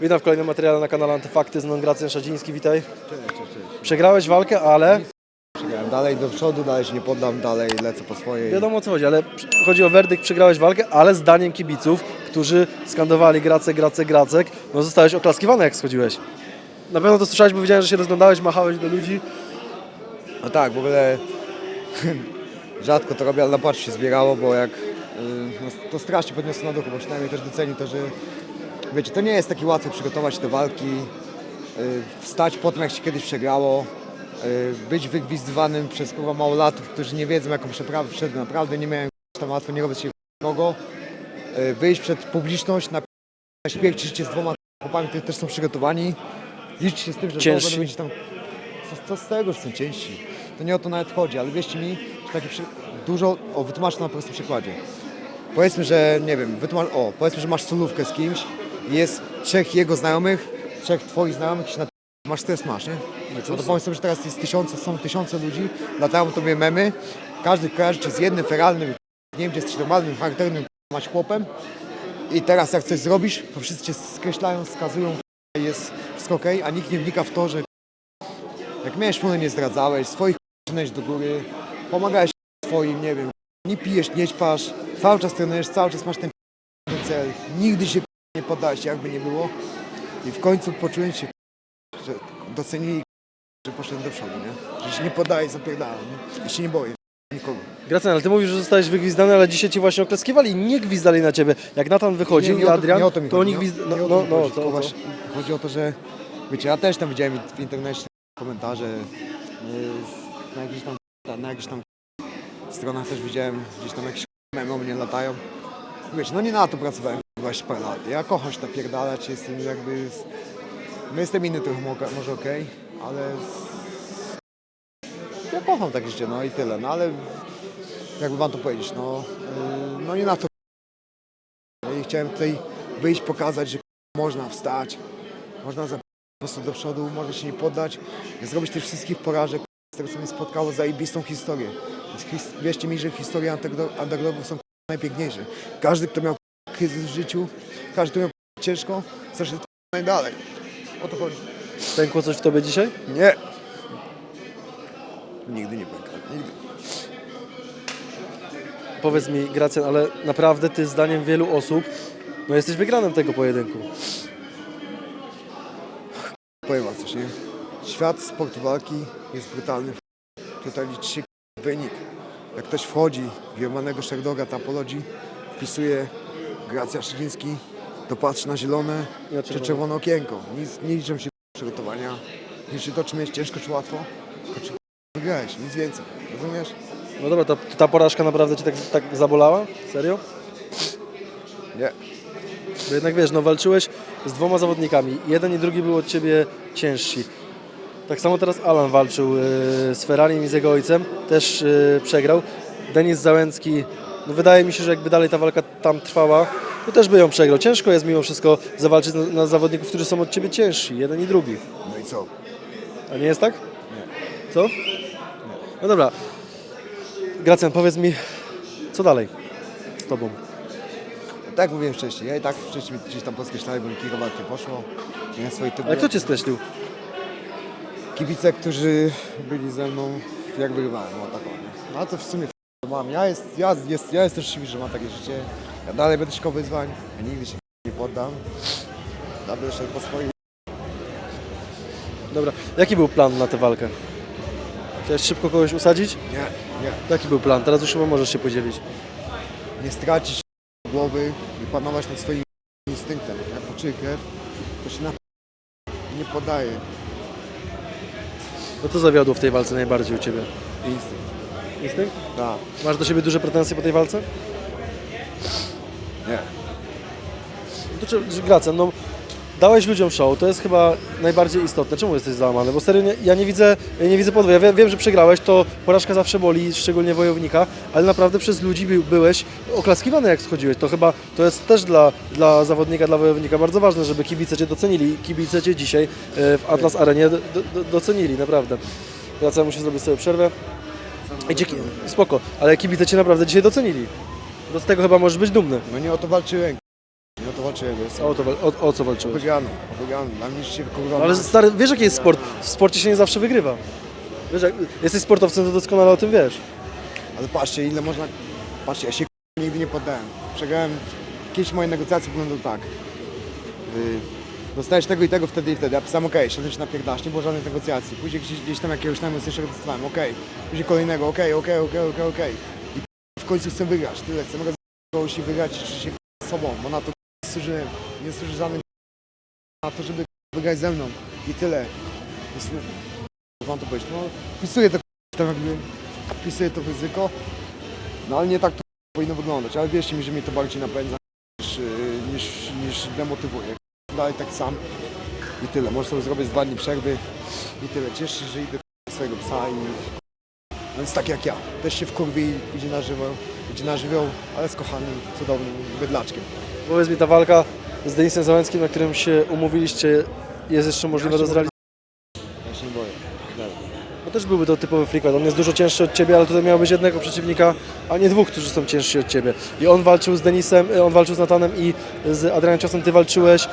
Witam w kolejnym materiale na kanale Antyfakty z mną Gracjan Szadziński, witaj. Cześć, cześć, cześć. Przegrałeś walkę, ale Przegrałem dalej do przodu, dalej się nie poddam, dalej lecę po swojej. wiadomo o co chodzi, ale chodzi o werdykt, przegrałeś walkę, ale zdaniem kibiców, którzy skandowali Gracek, Gracek, Gracek, no zostałeś oklaskiwany jak schodziłeś. Na pewno to słyszałeś, bo widziałem, że się rozglądałeś, machałeś do ludzi. No tak, w ogóle rzadko to robię, ale na płacz się zbierało, bo jak y, no, to strasznie podniosło na duchu, bo przynajmniej też doceni to, że wiecie, to nie jest takie łatwe przygotować te walki, y, wstać po tym, jak się kiedyś przegrało, y, być wygwizdywanym przez kurwa małolatów, którzy nie wiedzą, jaką przeprawę przeszedłem. Naprawdę nie miałem tam łatwo, nie robię się kogo. Y, Wyjść przed publiczność, na śmierć życie z dwoma chłopami, którzy też są przygotowani. Liczyć się z tym, że Ciężsi. będą mieć tam co, co z tego, że są ciężsi? To nie o to nawet chodzi, ale wierzcie mi, że takie przy... dużo, o wytłumaczę na prostym przykładzie. Powiedzmy, że nie wiem, wytłumacz, o, powiedzmy, że masz solówkę z kimś jest trzech jego znajomych, trzech twoich znajomych się na masz stres masz, nie? No to pomyśl sobie, że teraz jest tysiące, są tysiące ludzi, latają tobie memy, każdy kojarzy cię z jednym feralnym, nie wiem, gdzie jesteś normalnym, charakternym mać chłopem. I teraz jak coś zrobisz, to wszyscy cię skreślają, skazują, jest wszystko okej, a nikt nie wnika w to, że jak miałeś szpony, nie zdradzałeś, swoich czynęłeś do góry, pomagałeś swoim, nie wiem, nie pijesz, nie ćpasz, cały czas trenujesz, cały czas masz ten cel, nigdy się poddałeś, jakby nie było i w końcu poczułem się, że docenili, że poszedłem do przodu, nie? Że się nie poddaję, zapierdalam, nie? I się nie boję nikogo. Gracjan, ale ty mówisz, że zostałeś wygwizdany, ale dzisiaj ci właśnie oklaskiwali, nie gwizdali na ciebie. Jak Natan wychodził Nie, i nie to- Adrian, to to oni nie o- gwizd... No, nie o no, to no, chodzi, o to, że wiecie, ja też tam widziałem w internecie komentarze yy, na jakichś tam, na jakichś tam stronach też widziałem, gdzieś tam jakieś memy o mnie latają. Wiecie, no nie na to pracowałem parę lat. Ja kocham się napierdalać, jestem jakby... z- No jestem inny trochę mo- może okej, ale... z- Ja kocham takie życie, no i tyle, no ale jakby wam to powiedzieć, no, yy, no nie na to i chciałem tutaj wyjść, pokazać, że można wstać, można za po prostu do przodu, można się nie poddać, zrobić tych wszystkich porażek, z tego co mnie spotkało, zajebistą historię. Wierzcie mi, że historie underdo- underdogów są najpiękniejsze. Każdy, kto miał kryzys w życiu, każdy, miał ciężko, zaszedł najdalej. O to chodzi. Pękło coś w tobie dzisiaj? Nie. Nigdy nie pęka. Nigdy. Powiedz mi, Gracjan, ale naprawdę ty zdaniem wielu osób, no jesteś wygranym tego pojedynku. Powiem wam coś, nie? Świat sportu walki jest brutalny. Tutaj liczy się wynik. Jak ktoś wchodzi w Jermanego Szerdoga, tam po lodzi, wpisuje Gracja Szydziński, to patrzy na zielone Ja czy czerwone. okienko. Nic, nie liczą się przygotowania. Liczy to, czy jest ciężko, czy łatwo. Tylko czy wygrałeś, nic więcej. Rozumiesz? No dobra, ta, ta porażka naprawdę cię tak, tak zabolała? Serio? Nie. Bo jednak wiesz, no walczyłeś z dwoma zawodnikami. Jeden i drugi był od ciebie ciężsi. Tak samo teraz Alan walczył yy, z Ferrarim i z jego ojcem. Też yy, przegrał. Denis Załęcki, no wydaje mi się, że jakby dalej ta walka tam trwała, to też by ją przegrał. Ciężko jest mimo wszystko zawalczyć na, na zawodników, którzy są od ciebie ciężsi. Jeden i drugi. No i co? A nie jest tak? Nie. Co? No dobra. Gracjan, powiedz mi, co dalej z tobą? Tak jak mówiłem wcześniej, ja i tak wcześniej gdzieś tam podkreślałem, bo mi kilka walk nie poszło. Miałem swoje typy. Ale kto cię skreślił? kibice, którzy byli ze mną, jak wygrywałem, no tak ładnie. No ale to w sumie mam. Ja, jest, ja, jest, ja jestem szczęśliwy, że mam takie życie. Ja dalej będę szukał wyzwań, ja nigdy się nie poddam. Ja będę szedł po swoim. Dobra, jaki był plan na tę walkę? Chciałeś szybko kogoś usadzić? Nie, nie. Jaki był plan? Teraz już chyba możesz się podzielić. Nie stracić głowy i panować nad swoim instynktem. Jak poczuję krew, to się na nie podaje. No co zawiodło w tej walce najbardziej u Ciebie? Instynkt. Instynkt? Tak. Masz do siebie duże pretensje po tej walce? Nie. No To czy, że Gracjan, no dałeś ludziom show, to jest chyba najbardziej istotne. Czemu jesteś załamany? Bo serio, nie, ja nie widzę, ja nie widzę podwójnia. Ja wiem, wiem, że przegrałeś, to porażka zawsze boli, szczególnie wojownika, ale naprawdę przez ludzi by, byłeś oklaskiwany jak schodziłeś. To chyba, to jest też dla, dla zawodnika, dla wojownika bardzo ważne, żeby kibice Cię docenili. Kibice Cię dzisiaj e, w Atlas Arenie do, do, docenili, naprawdę. Gracjan, muszę zrobić sobie przerwę. Dzięki, spoko, ale kibice Cię naprawdę dzisiaj docenili. Z tego chyba możesz być dumny. No nie o to walczyłem. Nie o to Zobaczyłem, jest. O, to, wal- o, o co O walczyłeś? wygraną, o wygraną. Dla mnie się kurwa... No, ale stary, wiesz jaki jest sport? W sporcie się nie zawsze wygrywa. Wiesz, jak jesteś sportowcem, to doskonale o tym wiesz. Ale patrzcie, ile można... Patrzcie, ja się nigdy nie poddałem. Przegrałem... Kiedyś moje negocjacje wyglądały tak. Yy, dostajesz tego i tego wtedy i wtedy. Ja pisałem okej, okay, się napierdasz, nie było żadnych negocjacji. Później gdzieś, gdzieś tam jakiegoś najmocniejszego dostałem, okej. Później kolejnego, okej, okej, okej, okej, okej. I w końcu chcę wygrać, tyle. Chcę mogę kogoś i wygrać czuć się z sobą, bo na to służy, nie służy żadnym na to, żeby wygrać ze mną. I tyle. Jest, mam to powiedzieć, no wpisuję to tam jakby, wpisuję to ryzyko, no ale nie tak to powinno wyglądać, ale wierzcie mi, że mnie to bardziej napędza niż, niż, niż demotywuje. Dalej tak sam i tyle. Może sobie zrobić dwa dni przerwy i tyle. Cieszę się, że idę swojego psa i no jest tak jak ja. Też się wkurwi idzie na żywioł, idzie na żywioł, ale z kochanym, cudownym bydlaczkiem. Powiedz mi, ta walka z Denisem Załęckim, na którym się umówiliście, jest jeszcze możliwa do zrealizowania? Ja się nie boję. Dalej. No też byłby to typowy freakfight. On jest dużo cięższy od ciebie, ale tutaj miałbyś jednego przeciwnika, a nie dwóch, którzy są ciężsi od ciebie. I on walczył z Denisem, e, on walczył z Natanem i z Adrianem Ciosem ty walczyłeś.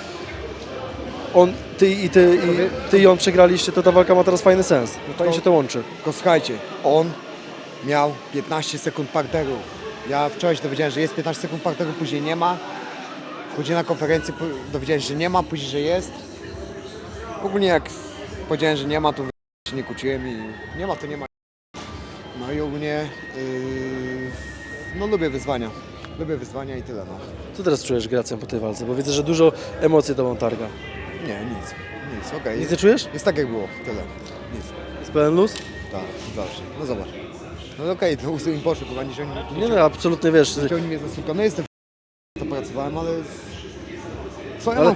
On, ty i ty, i ty i on przegraliście, to ta walka ma teraz fajny sens. Fajnie się to łączy. Tylko słuchajcie, on miał 15 sekund parteru. Ja wczoraj się dowiedziałem, że jest 15 sekund parteru, później nie ma. Później na konferencji po- dowiedziałem się, że nie ma, później, że jest. Ogólnie jak powiedziałem, że nie ma, to się nie kłóciłem i nie ma, to nie ma. No i ogólnie yy, no lubię wyzwania. Lubię wyzwania i tyle no. Co teraz czujesz, Gracjan, po tej walce? Bo widzę, że dużo emocji tobą targa. Nie, nic. Nic, okej. Nic nie czujesz? Jest tak jak było, tyle. Nic. Jest pełen luz? Tak, zawsze. No zobacz. No okej, to usy im poszło, chyba niż oni... Nie no, absolutnie wiesz. Mnie suka. No jestem to pracowałem, ale... Co ja Ale, mam?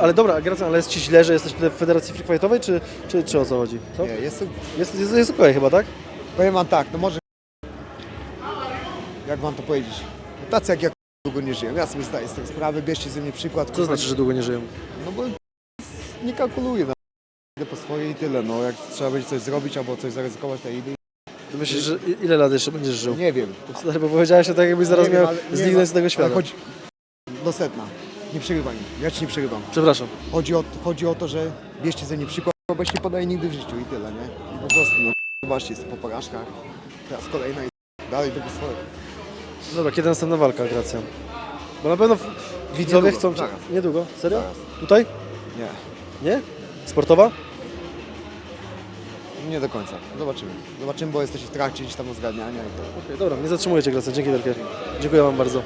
ale dobra, Gracjan, ale jest ci źle, że jesteś w Federacji Freakfightowej, czy, czy, czy o co chodzi? Co? Nie, jestem... Jest, jest, jest okej chyba, tak? Powiem wam tak, no może... Jak wam to powiedzieć? No tacy jak ja długo nie żyją. Ja sobie zdaję z tego sprawę, bierzcie ze mnie przykład. Co znaczy, że długo nie żyją? No bo nie kalkuluję. No. Idę po swoje i tyle. No jak trzeba będzie coś zrobić albo coś zaryzykować, to idę. Ty myślisz, że ile lat jeszcze będziesz żył? Nie wiem. Stary, bo powiedziałeś to tak, jakbyś zaraz nie wiem, miał ale- nie, zniknąć no, z tego ale świata. Chodzi... Do setna. Nie przerywaj mi. Ja ci nie przerywam. Przepraszam. Chodzi o, chodzi o to, że bierzcie ze mnie przykład, bo byś nie podaje nigdy w życiu i tyle, nie? I po prostu, no zobaczcie, jestem po porażkach, teraz kolejna i dalej tego swoje. Dobra, kiedy następna walka, Gracjan? Bo na pewno w- widzowie Niedługo, chcą... cię- zaraz. Niedługo? Serio? Zaraz. Tutaj? Nie, Nie? Sportowa? nie do końca. Zobaczymy. Zobaczymy, bo jesteście w trakcie gdzieś tam uzgadniania i to. Okej, dobra, nie zatrzymuję Cię, Gracjan. Dzięki wielkie. Dziękuję Wam bardzo.